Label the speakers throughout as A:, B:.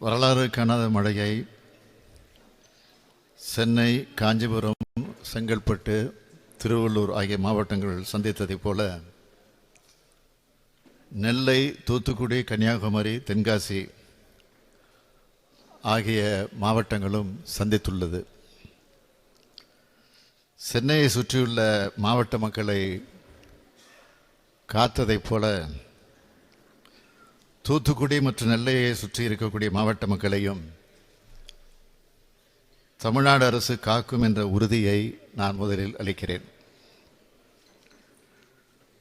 A: வரலாறு காணாத மழையை சென்னை காஞ்சிபுரம் செங்கல்பட்டு திருவள்ளூர் ஆகிய மாவட்டங்கள் சந்தித்ததைப் போல நெல்லை தூத்துக்குடி கன்னியாகுமரி தென்காசி ஆகிய மாவட்டங்களும் சந்தித்துள்ளது. சென்னையை சுற்றியுள்ள மாவட்ட மக்களை காத்ததைப் போல தூத்துக்குடி மற்றும் நெல்லையை சுற்றி இருக்கக்கூடிய மாவட்ட மக்களையும் தமிழ்நாடு அரசு காக்கும் என்ற உறுதியை நான் முதலில் அளிக்கிறேன்.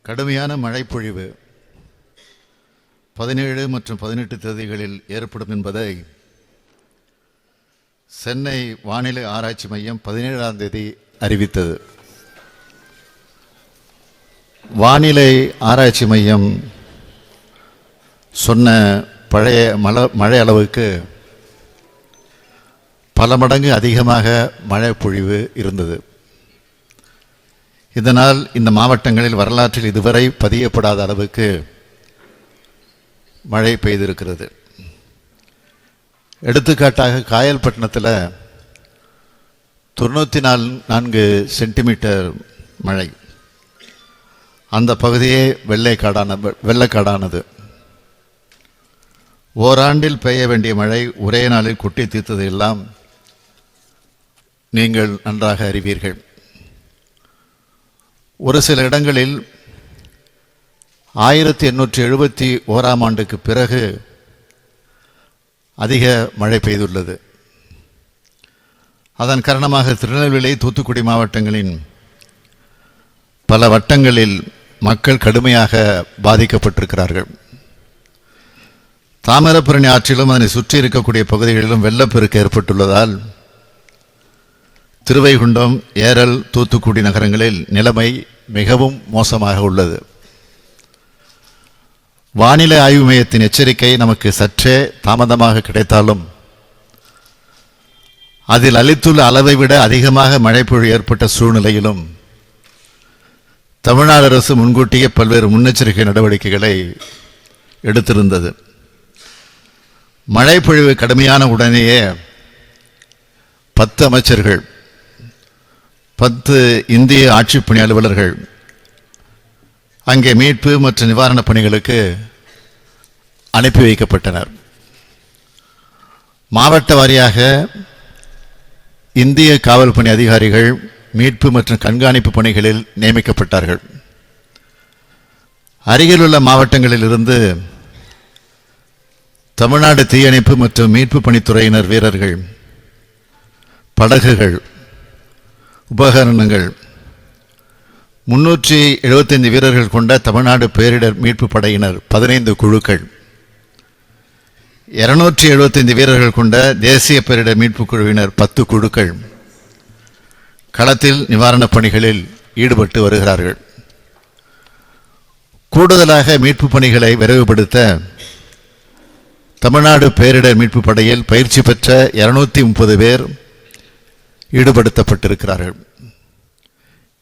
A: கடுமையான மழைப்பொழிவு பதினேழு மற்றும் பதினெட்டு தேதிகளில் ஏற்படும் என்பதை சென்னை வானிலை ஆராய்ச்சி மையம் பதினேழாம் தேதி அறிவித்தது. வானிலை ஆராய்ச்சி மையம் சொன்ன பழைய மழை மழை அளவுக்கு பல மடங்கு அதிகமாக மழை பொழிவு இருந்தது இதனால் இந்த மாவட்டங்களில் வரலாற்றில் இதுவரை பதியப்படாத அளவுக்கு மழை பெய்திருக்கிறது. எடுத்துக்காட்டாக காயல்பட்டினத்தில் தொண்ணூற்றி நாலு நான்கு சென்டிமீட்டர் மழை. அந்த பகுதியே வெள்ளைக்காடான வெள்ளைக்காடானது. ஓராண்டில் பெய்ய வேண்டிய மழை ஒரே நாளில் கொட்டி தீர்த்தது எல்லாம் நீங்கள் நன்றாக அறிவீர்கள். ஒரு சில இடங்களில் ஆயிரத்தி எண்ணூற்றி எழுபத்தி ஓராம் ஆண்டுக்கு பிறகு அதிக மழை பெய்துள்ளது. அதன் காரணமாக திருநெல்வேலி தூத்துக்குடி மாவட்டங்களின் பல வட்டங்களில் மக்கள் கடுமையாக பாதிக்கப்பட்டிருக்கிறார்கள். தாமிரபரணி ஆற்றிலும் அதனை சுற்றி இருக்கக்கூடிய பகுதிகளிலும் வெள்ளப்பெருக்கு ஏற்பட்டுள்ளதால் திருவைகுண்டம் ஏரல் தூத்துக்குடி நகரங்களில் நிலைமை மிகவும் மோசமாக உள்ளது. வானிலை ஆய்வு மையத்தின் எச்சரிக்கை நமக்கு சற்றே தாமதமாக கிடைத்தாலும் அதில் அளித்துள்ள அளவை விட அதிகமாக மழைப்பொழிவு ஏற்பட்ட சூழ்நிலையிலும் தமிழ்நாடு அரசு முன்கூட்டியே பல்வேறு முன்னெச்சரிக்கை நடவடிக்கைகளை எடுத்திருந்தது. மழைப்பொழிவு கடுமையான உடனேயே பத்து அமைச்சர்கள் பத்து இந்திய ஆட்சி பணி அலுவலர்கள் அங்கே மீட்பு மற்றும் நிவாரணப் பணிகளுக்கு அனுப்பி வைக்கப்பட்டனர். மாவட்ட வாரியாக இந்திய காவல் பணி அதிகாரிகள் மீட்பு மற்றும் கண்காணிப்பு பணிகளில் நியமிக்கப்பட்டார்கள். அருகிலுள்ள மாவட்டங்களில் இருந்து தமிழ்நாடு தீயணைப்பு மற்றும் மீட்பு பணித்துறையினர் வீரர்கள் படகுகள் உபகரணங்கள் முன்னூற்றி எழுபத்தைந்து வீரர்கள் கொண்ட தமிழ்நாடு பேரிடர் மீட்பு படையினர் பதினைந்து குழுக்கள் இருநூற்றி எழுபத்தைந்து வீரர்கள் கொண்ட தேசிய பேரிடர் மீட்பு குழுவினர் பத்து குழுக்கள் களத்தில் நிவாரணப் பணிகளில் ஈடுபட்டு வருகிறார்கள். கூடுதலாக மீட்பு பணிகளை விரைவுபடுத்த தமிழ்நாடு பேரிடர் மீட்பு படையில் பயிற்சி பெற்ற இருநூத்தி முப்பது பேர் ஈடுபடுத்தப்பட்டிருக்கிறார்கள்.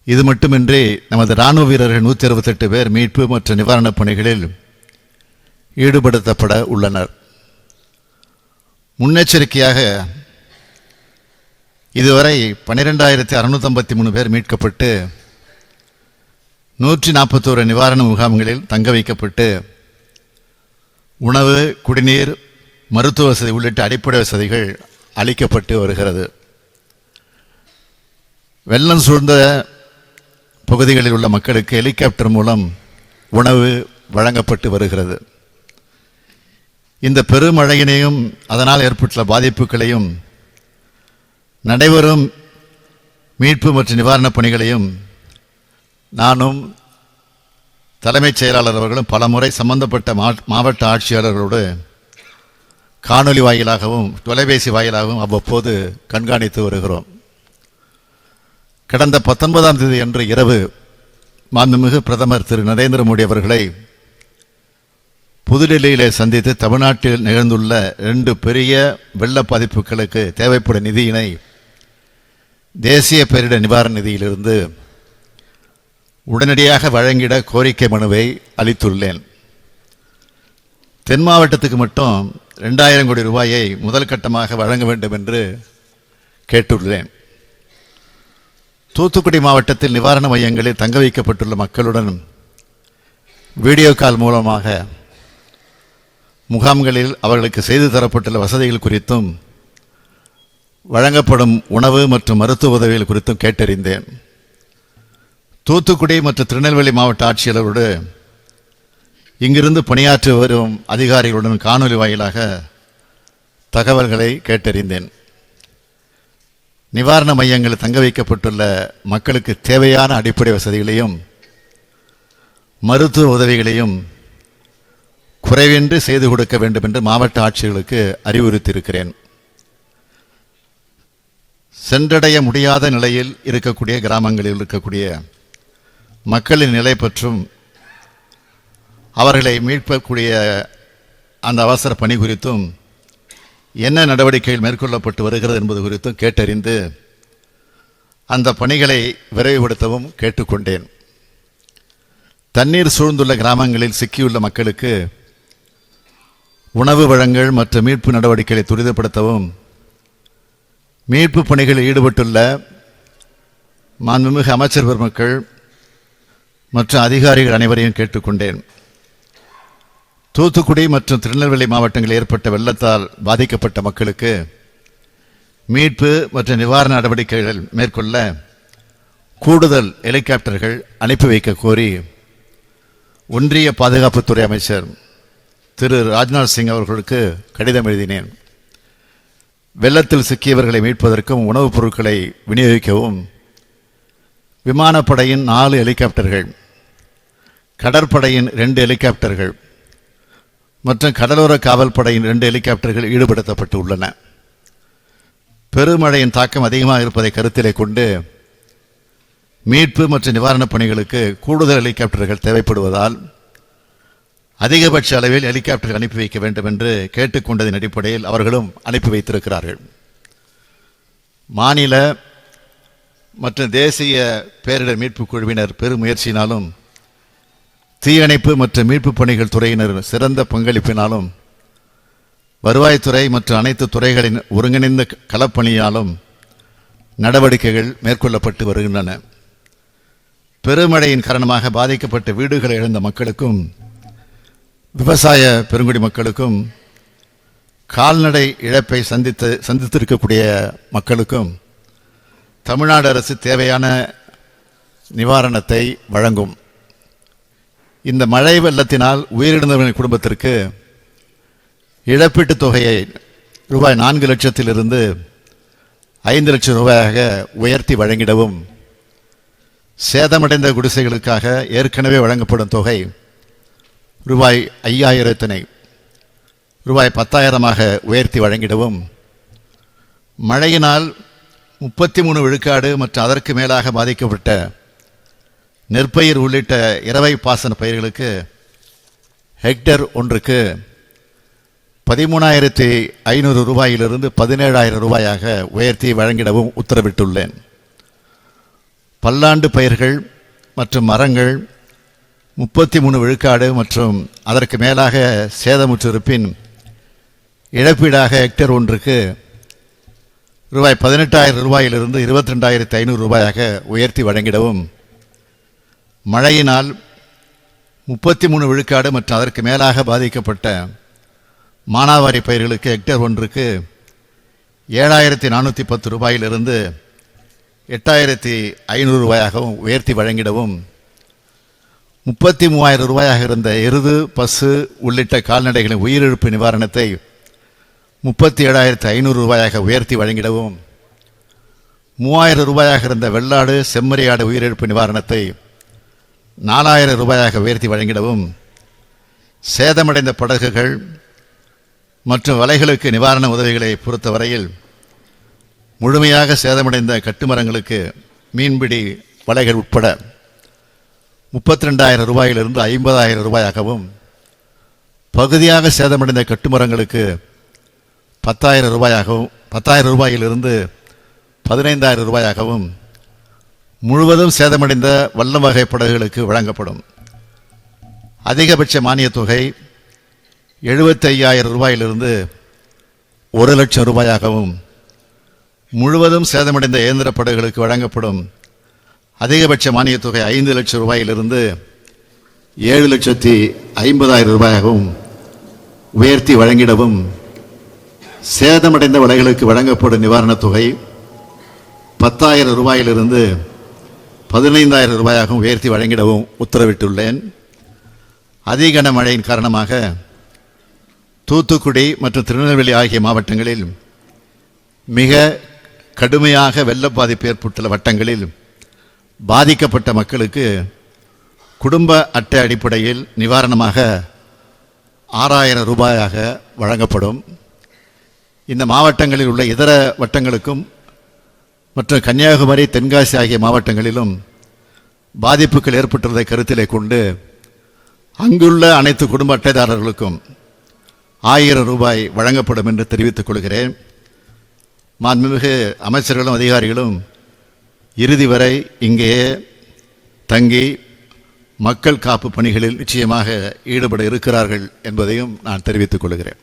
A: இது மட்டுமின்றி நமது இராணுவ வீரர்கள் நூற்றி அறுபத்தெட்டு பேர் மீட்பு மற்றும் நிவாரணப் பணிகளில் ஈடுபடுத்தப்பட உள்ளனர். முன்னெச்சரிக்கையாக இதுவரை பன்னிரெண்டாயிரத்தி அறுநூற்றம்பத்தி மூணு பேர் மீட்கப்பட்டு நூற்றி நாற்பத்தோரு நிவாரண முகாம்களில் தங்க வைக்கப்பட்டு உணவு குடிநீர் மருத்துவ வசதி உள்ளிட்ட அடிப்படை வசதிகள் அளிக்கப்பட்டு வருகிறது. வெள்ளம் சூழ்ந்த பகுதிகளில் உள்ள மக்களுக்கு ஹெலிகாப்டர் மூலம் உணவு வழங்கப்பட்டு வருகிறது. இந்த பெருமழையினையும் அதனால் ஏற்பட்டுள்ள பாதிப்புகளையும் நடைபெறும் மீட்பு மற்றும் நிவாரணப் பணிகளையும் நானும் தலைமைச் செயலாளர் அவர்களும் பல முறை சம்பந்தப்பட்ட மா- மாவட்ட ஆட்சியாளர்களோடு காணொலி வாயிலாகவும் தொலைபேசி வாயிலாகவும் அவ்வப்போது கண்காணித்து வருகிறோம். கடந்த பத்தொன்பதாம் தேதி அன்று இரவு மாண்புமிகு பிரதமர் திரு நரேந்திர மோடி அவர்களை புதுடெல்லியிலே சந்தித்து தமிழ்நாட்டில் நிகழ்ந்துள்ள இரண்டு பெரிய வெள்ள பாதிப்புகளுக்கு தேவைப்படும் நிதியினை தேசிய பேரிடர் நிவாரண நிதியிலிருந்து உடனடியாக வழங்கிட கோரிக்கை மனுவை அளித்துள்ளேன். தென் மாவட்டத்துக்கு மட்டும் ரெண்டாயிரம் கோடி ரூபாயை முதல் கட்டமாக வழங்க வேண்டும் என்று கேட்டுள்ளேன். தூத்துக்குடி மாவட்டத்தில் நிவாரண மையங்களில் தங்க வைக்கப்பட்டுள்ள மக்களுடன் வீடியோ கால் மூலமாக முகாம்களில் அவர்களுக்கு செய்து தரப்பட்டுள்ள வசதிகள் குறித்தும் வழங்கப்படும் உணவு மற்றும் மருத்துவ உதவிகள் குறித்தும் கேட்டறிந்தேன். தூத்துக்குடி மற்றும் திருநெல்வேலி மாவட்ட ஆட்சியாளரோடு இங்கிருந்து பணியாற்றி வரும் அதிகாரிகளுடன் காணொலி வாயிலாக தகவல்களை கேட்டறிந்தேன். நிவாரண மையங்களில் தங்க வைக்கப்பட்டுள்ள மக்களுக்கு தேவையான அடிப்படை வசதிகளையும் மருத்துவ உதவிகளையும் குறைவின்றி செய்து கொடுக்க வேண்டும் என்று மாவட்ட ஆட்சியர்களுக்கு அறிவுறுத்தியிருக்கிறேன். சென்றடைய முடியாத நிலையில் இருக்கக்கூடிய கிராமங்களில் இருக்கக்கூடிய மக்களின் நிலை பற்றும் அவர்களை மீட்கக்கூடிய அந்த அவசர பணி குறித்தும் என்ன நடவடிக்கைகள் மேற்கொள்ளப்பட்டு வருகிறது என்பது குறித்தும் கேட்டறிந்து அந்த பணிகளை விரைவுபடுத்தவும் கேட்டுக்கொண்டேன். தண்ணீர் சூழ்ந்துள்ள கிராமங்களில் சிக்கியுள்ள மக்களுக்கு உணவு வழங்கல் மற்றும் மீட்பு நடவடிக்கைகளை துரிதப்படுத்தவும் மீட்பு பணிகளில் ஈடுபட்டுள்ள மாண்புமிகு அமைச்சர் பெருமக்கள் மற்ற அதிகாரிகள் அனைவரையும் கேட்டுக்கொண்டேன். தூத்துக்குடி மற்றும் திருநெல்வேலி மாவட்டங்களில் ஏற்பட்ட வெள்ளத்தால் பாதிக்கப்பட்ட மக்களுக்கு மீட்பு மற்றும் நிவாரண நடவடிக்கைகள் மேற்கொள்ள கூடுதல் ஹெலிகாப்டர்கள் அனுப்பி வைக்க கோரி ஒன்றிய பாதுகாப்புத்துறை அமைச்சர் திரு ராஜ்நாத் சிங் அவர்களுக்கு கடிதம் எழுதினேன். வெள்ளத்தில் சிக்கியவர்களை மீட்பதற்கும் உணவுப் பொருட்களை விநியோகிக்கவும் விமானப்படையின் நாலு ஹெலிகாப்டர்கள் கடற்படையின் ரெண்டு ஹெலிகாப்டர்கள் மற்றும் கடலோர காவல்படையின் ரெண்டு ஹெலிகாப்டர்கள் ஈடுபடுத்தப்பட்டு உள்ளன பெருமழையின் தாக்கம் அதிகமாக இருப்பதை கருத்திலே கொண்டு மீட்பு மற்றும் நிவாரணப் பணிகளுக்கு கூடுதல் ஹெலிகாப்டர்கள் தேவைப்படுவதால் அதிகபட்ச அளவில் ஹெலிகாப்டர்கள் அனுப்பி வைக்க வேண்டும் என்று கேட்டுக்கொண்டதின் அடிப்படையில் அவர்களும் அனுப்பி வைத்திருக்கிறார்கள். மாநில மற்றும் தேசிய பேரிடர் மீட்பு குழுவினர் பெருமுயற்சியினாலும் தீயணைப்பு மற்றும் மீட்பு பணிகள் துறையினர் சிறந்த பங்களிப்பினாலும் வருவாய்த்துறை மற்றும் அனைத்து துறைகளின் ஒருங்கிணைந்த களப்பணியாலும் நடவடிக்கைகள் மேற்கொள்ளப்பட்டு வருகின்றன. பெருமழையின் காரணமாக பாதிக்கப்பட்ட வீடுகளை இழந்த மக்களுக்கும் விவசாய பெருங்குடி மக்களுக்கும் கால்நடை இழப்பை சந்தித்து சந்தித்திருக்கக்கூடிய மக்களுக்கும் தமிழ்நாடு அரசு தேவையான நிவாரணத்தை வழங்கும். இந்த மழை வெள்ளத்தினால் உயிரிழந்தவர்களின் குடும்பத்திற்கு இழப்பீட்டுத் தொகையை ரூபாய் நான்கு லட்சத்திலிருந்து ஐந்து லட்சம் ரூபாயாக உயர்த்தி வழங்கிடவும் சேதமடைந்த குடிசைகளுக்காக ஏற்கனவே வழங்கப்படும் தொகை ரூபாய் ஐயாயிரத்தினை ரூபாய் பத்தாயிரமாக உயர்த்தி வழங்கிடவும் மழையினால் முப்பத்தி மூணு விழுக்காடு மற்றும் அதற்கு மேலாக பாதிக்கப்பட்ட நெற்பயிர் உள்ளிட்ட இரவை பாசன பயிர்களுக்கு ஹெக்டர் ஒன்றுக்கு பதிமூணாயிரத்தி ஐநூறு ரூபாயிலிருந்து பதினேழாயிரம் ரூபாயாக உயர்த்தி வழங்கிடவும் உத்தரவிட்டுள்ளேன். பல்லாண்டு பயிர்கள் மற்றும் மரங்கள் முப்பத்தி மூணு விழுக்காடு மற்றும் அதற்கு மேலாக சேதமுற்றிருப்பின் இழப்பீடாக ஹெக்டர் ஒன்றுக்கு ரூபாய் பதினெட்டாயிரம் ரூபாயிலிருந்து இருபத்தி ரெண்டாயிரத்தி ஐநூறு ரூபாயாக உயர்த்தி வழங்கிடவும். மழையினால் முப்பத்தி மூணு விழுக்காடு மற்றும் அதற்கு மேலாக பாதிக்கப்பட்ட மானாவாரி பயிர்களுக்கு ஹெக்டேர் ஒன்றுக்கு ஏழாயிரத்தி நானூற்றி பத்து ரூபாயிலிருந்து எட்டாயிரத்தி ஐநூறு ரூபாயாகவும் உயர்த்தி வழங்கிடவும். முப்பத்தி மூவாயிரம் ரூபாயாக இருந்த எருது பசு உள்ளிட்ட கால்நடைகளின் உயிரிழப்பு நிவாரணத்தை முப்பத்தி ஏழாயிரத்தி ஐநூறு ரூபாயாக உயர்த்தி வழங்கிடவும் மூவாயிரம் ரூபாயாக இருந்த வெள்ளாடு செம்மறியாடு உயிரிழப்பு நிவாரணத்தை நாலாயிரம் ரூபாயாக உயர்த்தி வழங்கிடவும் சேதமடைந்த படகுகள் மற்றும் வலைகளுக்கு நிவாரண உதவிகளை பொறுத்தவரையில் முழுமையாக சேதமடைந்த கட்டுமரங்களுக்கு மீன்பிடி வலைகள் உட்பட முப்பத்தி ரெண்டாயிரம் ரூபாயிலிருந்து ஐம்பதாயிரம் ரூபாயாகவும் பகுதியாக சேதமடைந்த கட்டுமரங்களுக்கு பத்தாயிரம் ரூபாயாகவும் பத்தாயிரம் ரூபாயிலிருந்து பதினைந்தாயிரம் ரூபாயாகவும் முழுவதும் சேதமடைந்த வல்லம் வகை படகுகளுக்கு வழங்கப்படும். அதிகபட்ச மானியத் தொகை எழுபத்தையாயிரம் ரூபாயிலிருந்து ஒரு லட்சம் ரூபாயாகவும் முழுவதும் சேதமடைந்த இயந்திர படகுகளுக்கு வழங்கப்படும். அதிகபட்ச மானியத் தொகை ஐந்து லட்சம் ரூபாயிலிருந்து ஏழு லட்சத்தி ஐம்பதாயிரம் ரூபாயாகவும் உயர்த்தி வழங்கிடவும் சேதமடைந்த வலைகளுக்கு வழங்கப்படும் நிவாரணத் தொகை பத்தாயிரம் ரூபாயிலிருந்து பதினைந்தாயிரம் ரூபாயாகவும் உயர்த்தி வழங்கிடவும் உத்தரவிட்டுள்ளேன். அதிகன மழையின் காரணமாக தூத்துக்குடி மற்றும் திருநெல்வேலி ஆகிய மாவட்டங்களில் மிக கடுமையாக வெள்ள பாதிப்பு ஏற்பட்டுள்ள வட்டங்களில் பாதிக்கப்பட்ட மக்களுக்கு குடும்ப அட்டை அடிப்படையில் நிவாரணமாக ஆறாயிரம் ரூபாயாக வழங்கப்படும். இந்த மாவட்டங்களில் உள்ள இதர வட்டங்களுக்கும் மற்றும் கன்னியாகுமரி தென்காசி ஆகிய மாவட்டங்களிலும் பாதிப்புகள் ஏற்பட்டுள்ளதை கருத்திலே கொண்டு அங்குள்ள அனைத்து குடும்ப அட்டைதாரர்களுக்கும் ஆயிரம் ரூபாய் வழங்கப்படும் என்று தெரிவித்துக் கொள்கிறேன். மாண்புமிகு அமைச்சர்களும் அதிகாரிகளும் இறுதி வரை இங்கேயே தங்கி மக்கள் காப்பு பணிகளில் நிச்சயமாக ஈடுபட இருக்கிறார்கள் என்பதையும் நான் தெரிவித்துக் கொள்கிறேன்.